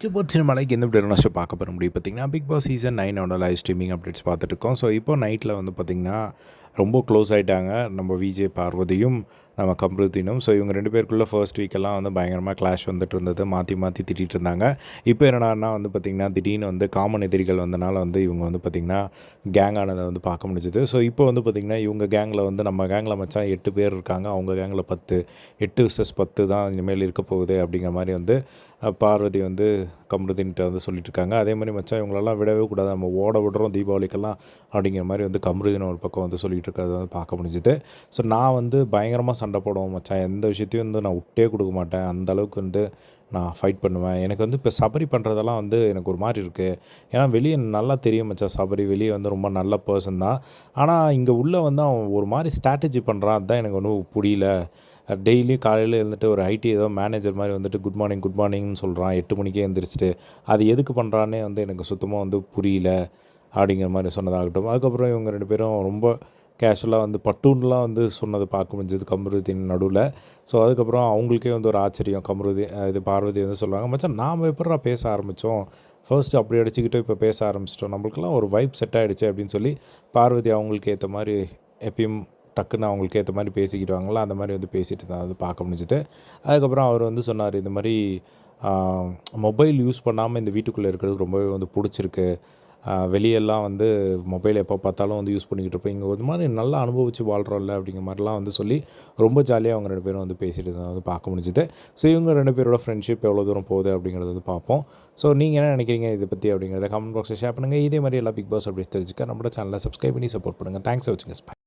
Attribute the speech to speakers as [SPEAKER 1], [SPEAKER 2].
[SPEAKER 1] Picture சினிமாலைக்கு மலைக்கு எந்த விட ஷோ பார்க்க போகிற முடியும்? பார்த்தீங்கன்னா பிக் பாஸ் சீசன் நைனோட லைவ் ஸ்ட்ரீமிங் அப்டேட்ஸ் பார்த்துட்டு இருக்கோம். ஸோ இப்போ நைட்டில் வந்து பார்த்திங்கன்னா ரொம்ப க்ளோஸ் ஆகிட்டாங்க நம்ம விஜய் பார்வதியும் நம்ம கம்ருத்தினும் ஸோ இவங்க ரெண்டு பேருக்குள்ளே ஃபர்ஸ்ட் வீக்கெல்லாம் வந்து பயங்கரமாக கிளாஷ் வந்துட்டு இருந்தது. மாற்றி மாற்றி திட்டிகிட்டு இருந்தாங்க. இப்போ என்னன்னா வந்து பார்த்திங்கன்னா திடீர்னு வந்து காமன் எதிரிகள் வந்தனால வந்து இவங்க வந்து பார்த்திங்கன்னா கேங் ஆனதை வந்து பார்க்க முடிஞ்சுது. ஸோ இப்போ வந்து பார்த்திங்கன்னா இவங்க கேங்கில் வந்து நம்ம கேங்கில் மச்சான் எட்டு பேர் இருக்காங்க. அவங்க கேங்கில் பத்து எட்டு விசஸ் பத்து தான் இனிமேல் இருக்க போகுது அப்படிங்கிற மாதிரி வந்து பார்வதி வந்து கமருதீன்கிட்ட வந்து சொல்லிட்டு இருக்காங்க அதே மாதிரி மச்சான் இவங்களெல்லாம் விடவே கூடாது. நம்ம ஓட விடுறோம் தீபாவளிக்கெல்லாம் அப்படிங்கிற மாதிரி வந்து கமருதீன் ஒரு பக்கம் வந்து சொல்லிட்டு இருக்கிறத வந்து பார்க்க முடிஞ்சுது. ஸோ நான் வந்து பயங்கரமாக சண்டை போடுவோம் மச்சான். எந்த விஷயத்தையும் வந்து நான் விட்டே கொடுக்க மாட்டேன். அந்த அளவுக்கு வந்து நான் ஃபைட் பண்ணுவேன். எனக்கு வந்து இப்போ சபரி பண்ணுறதெல்லாம் வந்து எனக்கு ஒரு மாதிரி இருக்குது ஏன்னா வெளியே நல்லா தெரியும் மச்சான். சபரி வெளியே வந்து ரொம்ப நல்ல பர்சன் தான். ஆனால் இங்கே உள்ளே வந்து அவன் ஒரு மாதிரி ஸ்ட்ராட்டஜி பண்ணுறான் அதுதான் எனக்கு ஒன்றும் புரியல. டெய்லி காலையில் எழுந்துட்டு ஒரு ஐடி ஏதோ மேனேஜர் மாதிரி வந்துட்டு குட் மார்னிங் குட் மார்னிங்னு சொல்கிறான் எட்டு மணிக்கே எழுந்திரிச்சிட்டு அது எதுக்கு பண்ணுறான்னே வந்து எனக்கு சுத்தமாக வந்து புரியல அப்படிங்கிற மாதிரி சொன்னதாகட்டும். அதுக்கப்புறம் இவங்க ரெண்டு பேரும் ரொம்ப கேஷுவலாக வந்து பட்டூன்லாம் வந்து சொன்னது பார்க்க முடிஞ்சது கமருதீன் நடுவில். ஸோ அதுக்கப்புறம் அவங்களுக்கே வந்து ஒரு ஆச்சரியம். கமருதி இது பார்வதி வந்து சொல்லுவாங்க மச்சான் நாம் எப்படா பேச ஆரம்பித்தோம் ஃபர்ஸ்ட் அப்படி அடிச்சுக்கிட்டு இப்போ பேச ஆரம்பிச்சிட்டோம். நம்மளுக்கெல்லாம் ஒரு வைப் செட் ஆகிடுச்சு அப்படின்னு சொல்லி பார்வதி அவங்களுக்கு ஏற்ற மாதிரி எப்பயும் டக்குன்னு அவங்களுக்கு ஏற்ற மாதிரி பேசிக்கிடுவாங்களா? அந்த மாதிரி வந்து பேசிட்டு தான் வந்து பார்க்க முடிஞ்சுது. அதுக்கப்புறம் அவர் வந்து சொன்னார் இந்த மாதிரி மொபைல் யூஸ் பண்ணாமல் இந்த வீட்டுக்குள்ளே இருக்கிறது ரொம்பவே வந்து பிடிச்சிருக்கு. வெளியெல்லாம் வந்து மொபைல் எப்போ பார்த்தாலும் வந்து யூஸ் பண்ணிக்கிட்டு இருப்போம். இங்கே ஒரு மாதிரி நல்லா அனுபவித்து வாழ்கிறோம்ல அப்படிங்கிற மாதிரிலாம் வந்து சொல்லி ரொம்ப ஜாலியாக அவங்க ரெண்டு பேரும் வந்து பேசிட்டு தான் வந்து பார்க்க முடிஞ்சுது. ஸோ இவங்க ரெண்டு பேரோட ஃப்ரெண்ட்ஷிப் எவ்வளோ தூரம் போகுது அப்படிங்கிறத வந்து பார்ப்போம். ஸோ நீங்கள் என்ன நினைக்கிறீங்க இதை பற்றி அப்படிங்கிறத கமெண்ட் பாக்ஸில் ஷேர் பண்ணுங்கள் இதே மாதிரி எல்லா பிக் பாஸ் அப்படி தெரிஞ்சுக்க நம்மளோட சேனலை சப்ஸ்கிரைப் பண்ணி சப்போர்ட் பண்ணுங்கள் தேங்க்ஸ் வச்சுங்க